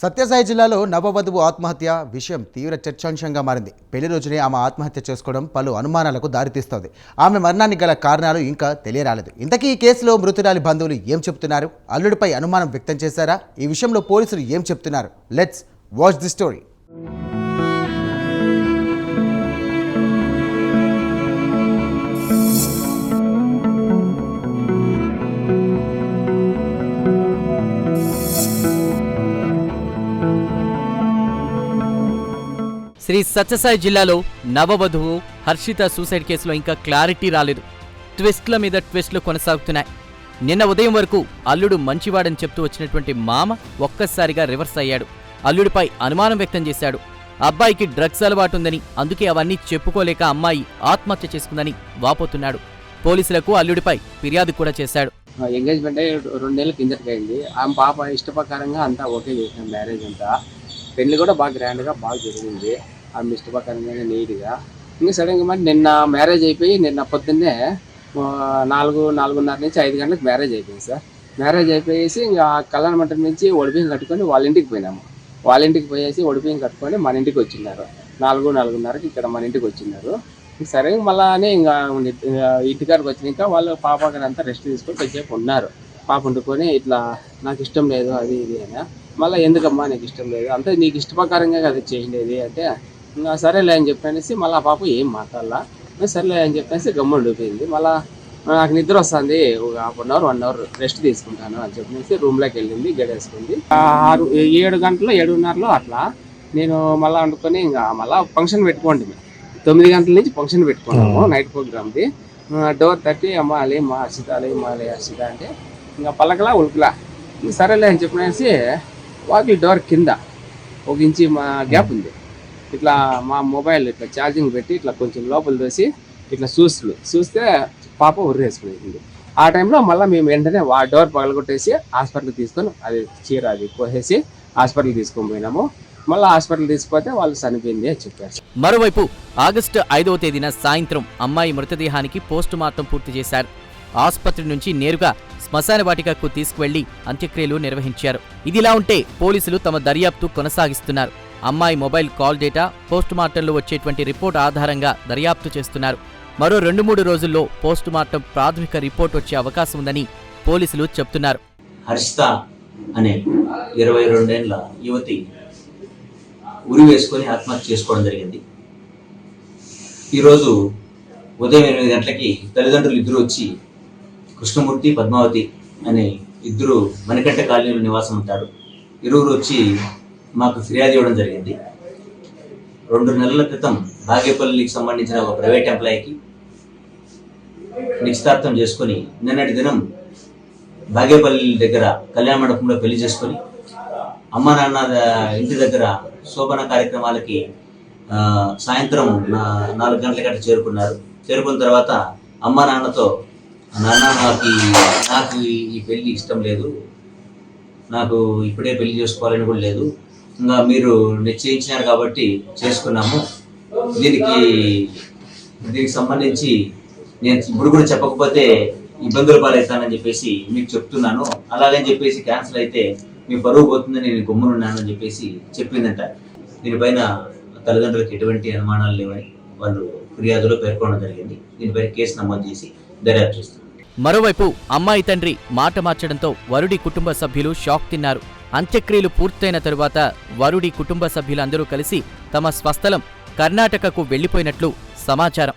సత్యసాయి జిల్లాలో నవవధువు ఆత్మహత్య విషయం తీవ్ర చర్చాంశంగా మారింది. పెళ్ళి రోజునే ఆమె ఆత్మహత్య చేసుకోవడం పలు అనుమానాలకు దారితీస్తోంది. ఆమె మరణానికి గల కారణాలు ఇంకా తెలియరాలేదు. ఇంతకీ ఈ కేసులో మృతురాలి బంధువులు ఏం చెప్తున్నారు అల్లుడిపై అనుమానం వ్యక్తం చేశారా? ఈ విషయంలో పోలీసులు ఏం చెప్తున్నారు let's watch the story. Shri Sathya Sai నవవధువు Harshita suicide కేసులో ఇంకా క్లారిటీ రాలేదు. ట్విస్ట్ల మీద ట్విస్ట్లు కొనసాగుతున్నాయి. నిన్న ఉదయం వరకు అల్లుడు మంచివాడని చెప్తూ వచ్చినటువంటి మామ ఒక్కసారిగా రివర్స్ అయ్యాడు. అల్లుడిపై అనుమానం వ్యక్తం చేశాడు. అబ్బాయికి డ్రగ్స్ అలవాటుందని అందుకే అవన్నీ చెప్పుకోలేక అమ్మాయి ఆత్మహత్య చేసుకుందని వాపోతున్నాడు. పోలీసులకు అల్లుడిపై ఫిర్యాదు కూడా చేశాడు. ఎంగేజ్మెంట్ రెండేళ్ళ రెండు కిందటికి అయింది ఆమె పాప ఇష్టప్రకారంగా అంతా ఓకే చేసాం మ్యారేజ్ అంతా. పెళ్ళి కూడా బాగా గ్రాండ్గా బాగా జరిగింది. ఆ మిస్ట్ ఇష్టప్రకారంగా నీట్గా. ఇంకా సడన్గా మరి నిన్న మ్యారేజ్ అయిపోయి నిన్న పొద్దున్నే నాలుగు నాలుగున్నర నుంచి ఐదు గంటలకు మ్యారేజ్ అయిపోయింది సార్. మ్యారేజ్ అయిపోయేసి ఇంకా కళ్యాణ మంటపం నుంచి ఒడిపియం కట్టుకొని వాళ్ళ ఇంటికి పోయినాము. వాళ్ళ ఇంటికి పోయేసి ఒడిపియం కట్టుకొని మన ఇంటికి వచ్చిన్నారు నాలుగు నాలుగున్నరకి ఇక్కడ మన ఇంటికి వచ్చినారు. సరే మళ్ళీ ఇంకా ఇంకా ఇంటికాడికి వచ్చినాక వాళ్ళు పాప అంతా రెస్ట్ తీసుకొని కొంచెంసేపు ఉన్నారు. పాప వండుకొని ఇట్లా నాకు ఇష్టం లేదు అది ఇది అని మళ్ళీ ఎందుకమ్మా నీకు ఇష్టం లేదు? అంతే నీకు ఇష్టప్రకారంగా అది చేయండి అంటే ఇంకా సరేలే అని చెప్పనేసి మళ్ళీ ఆ పాప ఏం మాట్లాడాల. సరేలే అని చెప్పేసి గమ్మున ఉండిపోయింది మళ్ళీ నాకు నిద్ర వస్తుంది ఒక half an hour one hour rest తీసుకుంటాను అని చెప్పేసి రూమ్లోకి వెళ్ళింది గడేసుకుంది. ఆరు ఏడు గంటలు ఏడున్నరలో అట్లా నేను మళ్ళీ వండుకొని ఇంకా మళ్ళీ ఫంక్షన్ పెట్టుకోండి మేము. తొమ్మిది గంటల నుంచి ఫంక్షన్ పెట్టుకున్నాము నైట్ ప్రోగ్రామ్ది. డోర్ తట్టి అమ్మ అలే మా హర్షిత అలే మా అలే హర్షిత అంటే ఇంకా పలకలా ఉలుకులా. సరేలే అని చెప్పనేసి వాకిల్ డోర్ కింద ఒక ఇంచి మా గ్యాప్ ఉంది. ఇట్లా మా మొబైల్ ఇట్లా ఛార్జింగ్ పెట్టి ఇట్లా కొంచెం లోపల దోసి ఇట్లా చూస్తుంది చూస్తే పాప ఉర్రేసుకునేది ఆ టైంలో మళ్ళీ మేము వెంటనే ఆ డోర్ పగలగొట్టేసి హాస్పిటల్కి తీసుకొని అది చీర అది కోసేసి హాస్పిటల్ తీసుకొని పోయినాము. మళ్ళీ హాస్పిటల్ తీసుకుపోతే వాళ్ళు చనిపోయింది అని చెప్పారు. మరోవైపు ఆగస్టు ఐదవ తేదీన సాయంత్రం అమ్మాయి మృతదేహానికి పోస్టు మార్టం పూర్తి చేశారు. ఆసుపత్రి నుంచి నేరుగా శ్మశాన వాటికకు తీసుకువెళ్ళి అంత్యక్రియలు నిర్వహించారు. ఇదిలా ఉంటే పోలీసులు తమ దర్యాప్తు కొనసాగిస్తున్నారు. అమ్మాయి మొబైల్ కాల్ డేటా పోస్టు మార్టంలో వచ్చేటువంటి రిపోర్ట్ ఆధారంగా దర్యాప్తు చేస్తున్నారు. మరో రెండు మూడు రోజుల్లో పోస్టు మార్టం ప్రాథమిక రిపోర్ట్ వచ్చే అవకాశం ఉందని పోలీసులు చెప్తున్నారు. హర్షిత అనే ఇరవై రెండేళ్ళ యువతి ఉరి వేసుకొని ఆత్మహత్య చేసుకోవడం జరిగింది. ఈరోజు ఉదయం ఎనిమిది గంటలకి తల్లిదండ్రులు ఇద్దరు వచ్చి కృష్ణమూర్తి పద్మావతి అనే ఇద్దరు మణికంఠ కాలనీలో నివాసం ఉంటారు. ఇరువురు వచ్చి మాకు ఫిర్యాదు ఇవ్వడం జరిగింది. రెండు నెలల క్రితం భాగ్యపల్లికి సంబంధించిన ఒక ప్రైవేట్ ఎంప్లాయీకి నిశ్చితార్థం చేసుకొని నిన్నటి దినం భాగ్యపల్లి దగ్గర కళ్యాణ మండపంలో పెళ్ళి చేసుకొని అమ్మ నాన్న ఇంటి దగ్గర శోభన కార్యక్రమాలకి సాయంత్రం నా- నాలుగు గంటల గంట చేరుకున్నారు. చేరుకున్న తర్వాత అమ్మ నాన్నతో నాన్న నాకు నాకు ఈ- పెళ్ళి ఇష్టం లేదు. నాకు ఇప్పుడే పెళ్ళి చేసుకోవాలని కూడా లేదు. ఇంకా మీరు నిశ్చయించినారు కాబట్టి చేసుకున్నాము. దీనికి దీనికి సంబంధించి నేను ఇప్పుడు కూడా చెప్పకపోతే ఇబ్బందులు పాలవుతానని చెప్పేసి మీకు చెప్తున్నాను. అలాగని చెప్పేసి క్యాన్సిల్ అయితే మీ పరువు పోతుందని నేను గమ్మునున్నానని చెప్పేసి చెప్పిందంట. దీనిపైన తల్లిదండ్రులకు ఎటువంటి అనుమానాలు లేవని వాళ్ళు ఫిర్యాదులో పేర్కొనడం జరిగింది. దీనిపైన కేసు నమోదు చేసి దర్యాప్తు చేస్తున్నారు మరోవైపు అమ్మాయి తండ్రి మాట మార్చడంతో వరుడి కుటుంబ సభ్యులు షాక్ తిన్నారు. అంత్యక్రియలు పూర్తయిన తరువాత వరుడి కుటుంబ సభ్యులందరూ కలిసి తమ స్వస్థలం కర్ణాటకకు వెళ్ళిపోయినట్లు సమాచారం.